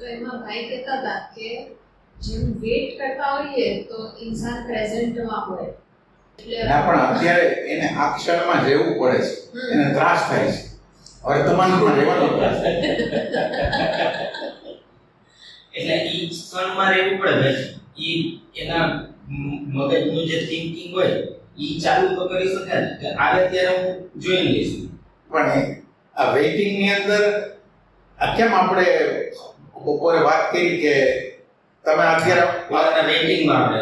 તો એમાં ભાઈ કહેતા હતા કે જેમ વેટ કરતા હોઈએ તો ઇન્સાન પ્રેઝન્ટમાં હોય. ના પણ અત્યારે એને આ ક્ષણમાં રહેવું પડે છે. એને ત્રાસ થાય છે. વર્તમાનમાં રહેવાનો ત્રાસ. એટલે એ ક્ષણમાં રહેવું પડે ને એ એના મગજનું જે થિંકિંગ હોય એ ચાલુ તો કરી શકાય. ને આવે ત્યારે હું જોઈ લઈશ. પણ આ વેઇટિંગની અંદર આ કેમ આપણે બપોરે વાત કરી કે તમે અત્યારે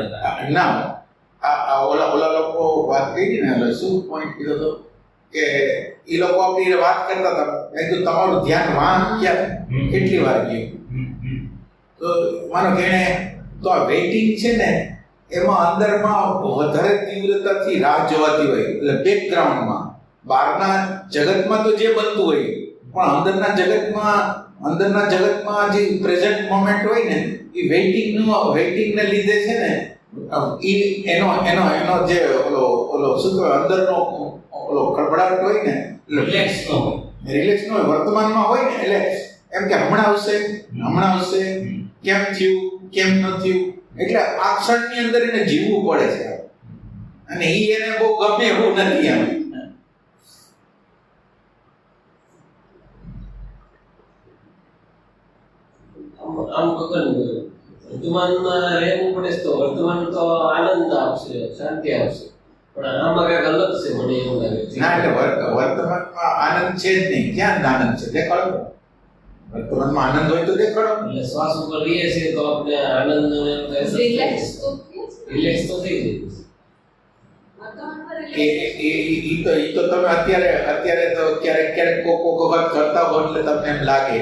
હતા. ના આ ઓલા ઓલા લોકો વાત કરી ને એટલે શું પોઈન્ટ કીધો હતો કે એ લોકો આપણી વાત કરતા હતા. મેં કીધું તમારું ધ્યાનમાં ક્યાં? કેટલી વાર ગયું. તો માનો કે તો આ વેઇટિંગ છે ને એમાં અંદરમાં વધારે તીવ્રતાથી રાહ જોવાતી હોય એટલે બેકગ્રાઉન્ડમાં બહારના જગતમાં તો જે બનતું હોય પણ અંદરના જગતમાં અંદરના જગતમાં જે પ્રેઝન્ટ મોમેન્ટ હોય ને એ વેઇટિંગનું વેઇટિંગને લીધે છે ને એ એનો એનો એનો જે ઓલો ઓલો શું કહેવાય અંદરનો ઓલો ખળભળાટ હોય ને રિલેક્સ ન હોય. રિલેક્સ નો હોય વર્તમાનમાં હોય ને એટલે એમ કે હમણાં આવશે હમણાં આવશે કેમ થયું કેમ ન થયું એટલે આ ક્ષણની અંદર એને જીવવું પડે છે. અને એ એને બહુ ગમે એવું નથી એમ. આમ ગગન વર્તમાનમાં રહેવું પડે તો વર્તમાન તો આનંદ આપશે શાંતિ આપશે. પણ આમાં કંઈક અલગ છે મને એવું લાગે છે. ના એટલે વર્તમાનમાં આનંદ છે જ નહીં. ક્યાં આનંદ છે? દેખાડો. વર્તમાનમાં આનંદ હોય તો દેખાડો. એટલે શ્વાસ ઉપર રહીએ છીએ તો આપણે આનંદ રિલેક્સ તો. રિલેક્સ થઈ જાય. એ તો તમે અત્યારે અત્યારે તો ક્યારેક ક્યારેક કોક કોક વાત કરતા હો એટલે તમને એમ લાગે.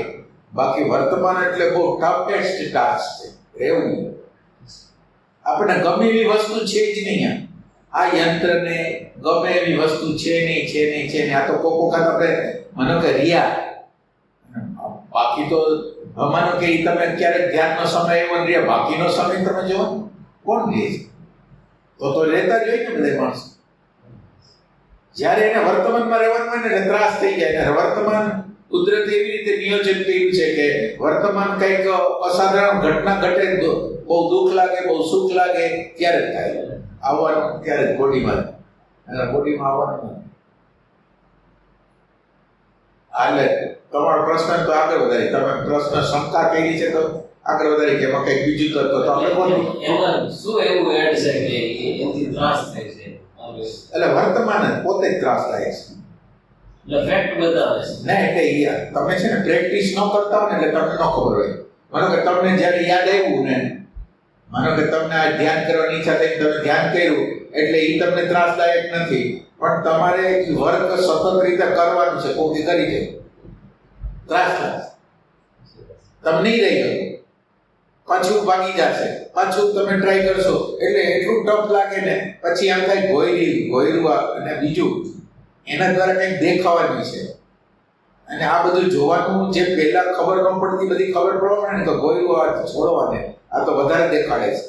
બાકી વર્તમાન એટલે બહુ ટફેસ્ટ ટાસ્ક છે. રહેવું આપણે ગમે એવી વસ્તુ છે જ નહીં આ. યંત્રને ગમે એવી વસ્તુ છે નહીં છે નહીં છે નહીં. આ તો કોકો વખત આપણે માનો કે રિયા. બાકી તો માનો કે તમે ક્યારેક ધ્યાનનો સમય એવો રહ્યા બાકીનો સમય તમે જુઓ કોણ લે છે? તો તો રહેતા જ હોય ને બધા માણસ. જ્યારે એને વર્તમાનમાં રહેવાનું હોય ને ત્રાસ થઈ જાય. ને વર્તમાન કુદરતે એવી રીતે નિયોજન કર્યું છે કે વર્તમાન કંઈક અસાધારણ ઘટના ઘટે તો બહુ દુઃખ લાગે બહુ સુખ લાગે ત્યારે થાય. આવવાનું ત્યારે બોડીમાં. બોડીમાં આવવાનું એટલે હાલે તમારો પ્રશ્ન તો આગળ વધારી. તમે પ્રશ્ન શંકા કરી છે તો આગળ વધારી કે એમાં કંઈક બીજું તો તો આપણે બોલું. એમાં શું એવું એડ છે કે એનાથી ત્રાસ થાય છે? એટલે વર્તમાન પોતે જ ત્રાસ થાય છે. એટલે ફેક્ટ બતાવે ના, એટલે તમે છે ને પ્રેક્ટિસ ન કરતા હો ને એટલે તમને ન ખબર હોય. માનો કે તમને જ્યારે યાદ આવ્યું ને, માનો કે તમને આ ધ્યાન કરવાની ઈચ્છા થઈ તમે ધ્યાન કર્યું, એટલે એ તમને ત્રાસદાયક નથી. પણ તમારે વર્ક સતત રીતે કરવાનું છે કોઈ કરી છે ત્રાસ તમને નહીં રહી ગયું પાછું ભાગી જશે. પાછું તમે ટ્રાય કરશો. એટલે એટલું ટફ લાગે ને, પછી આમ થાય ગોયરી, ગોયરું અને બીજું. એના દ્વારા કંઈક દેખાવાનું છે. અને આ બધું જોવાનું જે પહેલા ખબર ન પડતી બધી ખબર પડવા ને તો ગોયું આ છોડવાને. આ તો વધારે દેખાડે છે.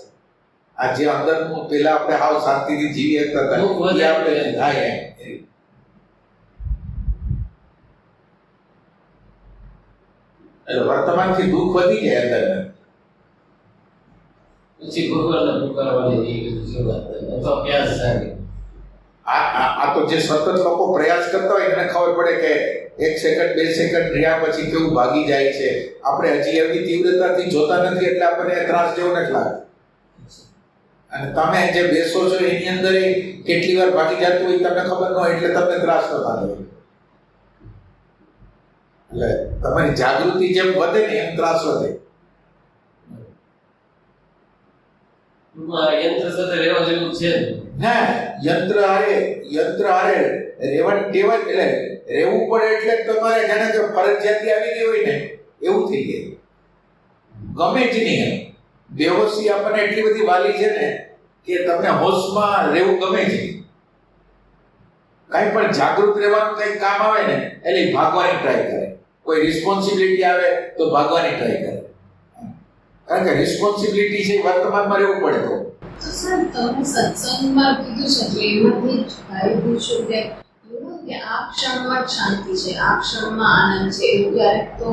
આ જે અંદરનું પહેલા આપણે હાવ શાંતિથી જીવી શકતા હતા એ આપણે થાય એમ. એટલે વર્તમાનથી દુઃખ વધી જાય અંદર પછી ભગવાનને પુકારવાની એ શરૂઆત થાય. પ્યાસ જાગે આ તો જે સતત લોકો પ્રયાસ કરતા હોય એને ખબર પડે કે એક સેકન્ડ બે સેકન્ડ રહ્યા પછી કેવું ભાગી જાય છે. આપણે હજી એવી તીવ્રતાથી જોતા નથી એટલે આપણને ત્રાસ જેવો નથી લાગે. અને તમે જે બેસો છો એની અંદર કેટલી વાર ભાગી જતું હોય તમને ખબર ન હોય એટલે તમને ત્રાસ ન થતો એટલે તમારી જાગૃતિ જેમ વધે ને એમ ત્રાસ વધે. યંત્ર સાથે રહેવા જેવું છે. ના યંત્ર હારે યંત્ર હારે રેવન ટેવન, એટલે રહેવું પડે એટલે તમારે જાણે કે ફરજિયાતી આવી ગઈ હોય ને, એવું થઈ ગયું ગમે જ નહીં બેહોશી આપણને એટલી બધી વાલી છે ને કે તમને હોશમાં રહેવું ગમે છે કાંઈ પણ જાગૃત રહેવાનું કંઈક કામ આવે ને, એટલે ભાગવાની ટ્રાય કરે. કોઈ રિસ્પોન્સિબિલિટી આવે તો ભાગવાની ટ્રાય કરે. કારણ કે રિસ્પોન્સિબિલિટી છે વર્તમાનમાં રહેવું પડે તો. તો સર તમે સત્સંગમાં કીધું છે એટલે એમાંથી ભાઈ પૂછ્યું કે કે આ ક્ષણમાં જ શાંતિ છે આ ક્ષણમાં આનંદ છે એવું ક્યારેક તો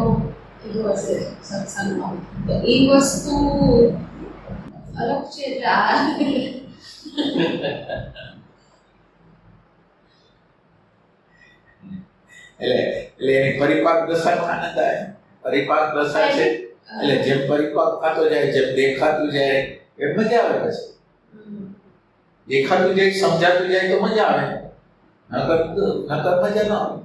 કીધું હશે સત્સંગમાં તો એ વસ્તુ અલગ છે એટલે આ એટલે એટલે એની પરિપાક દશાનો આનંદ આવે. પરિપાક દશા છે. એટલે જેમ પરિપાક થતો જાય જેમ દેખાતું જાય એમ મજા આવે પછી. હમ. દેખાતું જાય સમજાતું જાય તો મજા આવે નકર નકર મજા ન આવે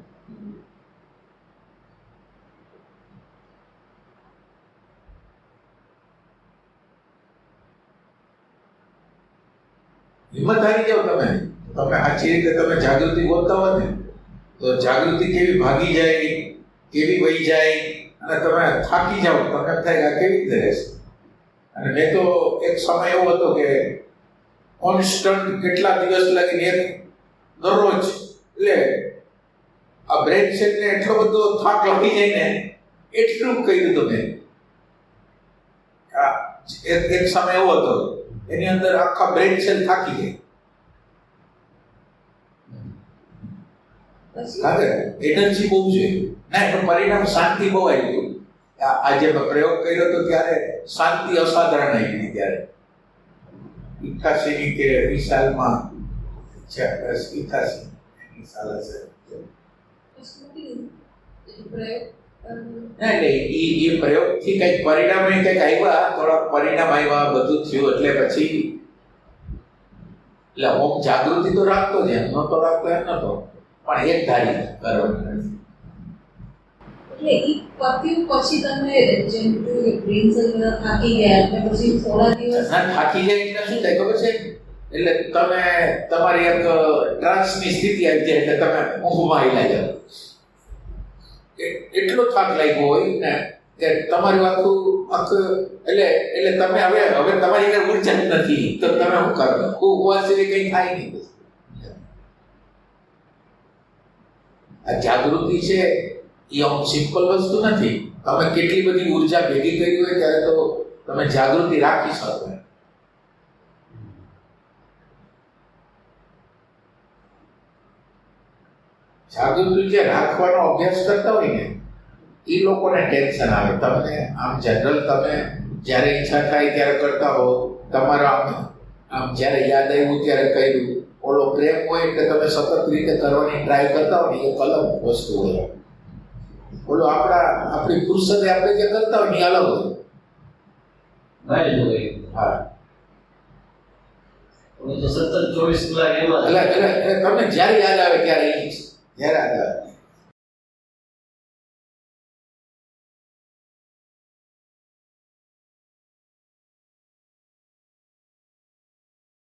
હિંમત હારી જાવ તમે તમે સાચી રીતે તમે જાગૃતિ બોલતા હોત ને તો જાગૃતિ કેવી ભાગી જાય કેવી વહી જાય અને તમે થાકી જાઓ તમને એમ થાય કે આ કેવી રીતે રહેશે અને મેં તો એક સમય એવો હતો કે કોન્સ્ટન્ટ કેટલા દિવસ લાગીને એક? દરરોજ. એટલે આ બ્રેન સેટને એટલો બધો થાક લાગી જાય ને એટલું કહ્યું તમે એક એક સમય એવો હતો. એની અંદર આખા બ્રેન સેલ થાકી જાય એનર્જી બહુ છે. ના એનું પરિણામ શાંતિ બહુ આવી ગયું. આ જે મેં પ્રયોગ કર્યો હતો ત્યારે શાંતિ અસાધારણ આવી ગઈ ત્યારે. ઇઠાસીની કે વીસ સાલમાં છે બસ ઇઠાસી એની પ્રયોગ કરવાનો. એ પ્રયોગથી કંઈક પરિણામે કંઈક આવ્યા થોડાક પરિણામ આવ્યા બધું થયું એટલે પછી એટલે હું જાગૃતિ તો રાખતો જ એમ તો રાખતો એમ નતો પણ એક ધારી કરવાની એટલે એ પત્યું પછી તમે જેમ કે brain cell બધા થાકી ગયા એટલે પછી થોડા દિવસ ના, થાકી જાય એટલે શું થાય ખબર છે? એટલે તમે, તમારી એક ટ્રાન્સની સ્થિતિ આવી જાય એટલે તમે ઊંઘમાં આવી એ- એટલો થાક લાગ્યો હોય ને કે તમારું આખું આખું, એટલે એટલે તમે હવે હવે તમારી અંદર ઊર્જા નથી. તો તમે શું કરો? ઉપવાસ સિવાય કંઈ થાય નહીં. આ જાગૃતિ છે એ આમ સિમ્પલ વસ્તુ નથી. તમે કેટલી બધી ઊર્જા ભેગી કરી હોય ત્યારે તો તમે જાગૃતિ રાખી શકો. જાગૃતિ જે રાખવાનો અભ્યાસ કરતા હોય ને, એ લોકોને ટેન્શન આવે. તમને આમ જનરલ તમે જ્યારે ઈચ્છા થાય ત્યારે કરતા હો તમારા આમ આમ જ્યારે યાદ આવ્યું ત્યારે કર્યું. ઓલો પ્રેમ હોય એટલે તમે સતત રીતે કરવાની ટ્રાય કરતા હો ને, એ એક અલગ વસ્તુ હોય. ઓલો આપણા આપણી ફુરસતે આપણે જે કરતા હોય એ અલગ હોય. હા. ઓગણીસો સત્તર ચોવીસ કલાક એમાં એટલે એટલે એટલે તમને જ્યારે યાદ આવે ત્યારે જયારે યાદ આવે.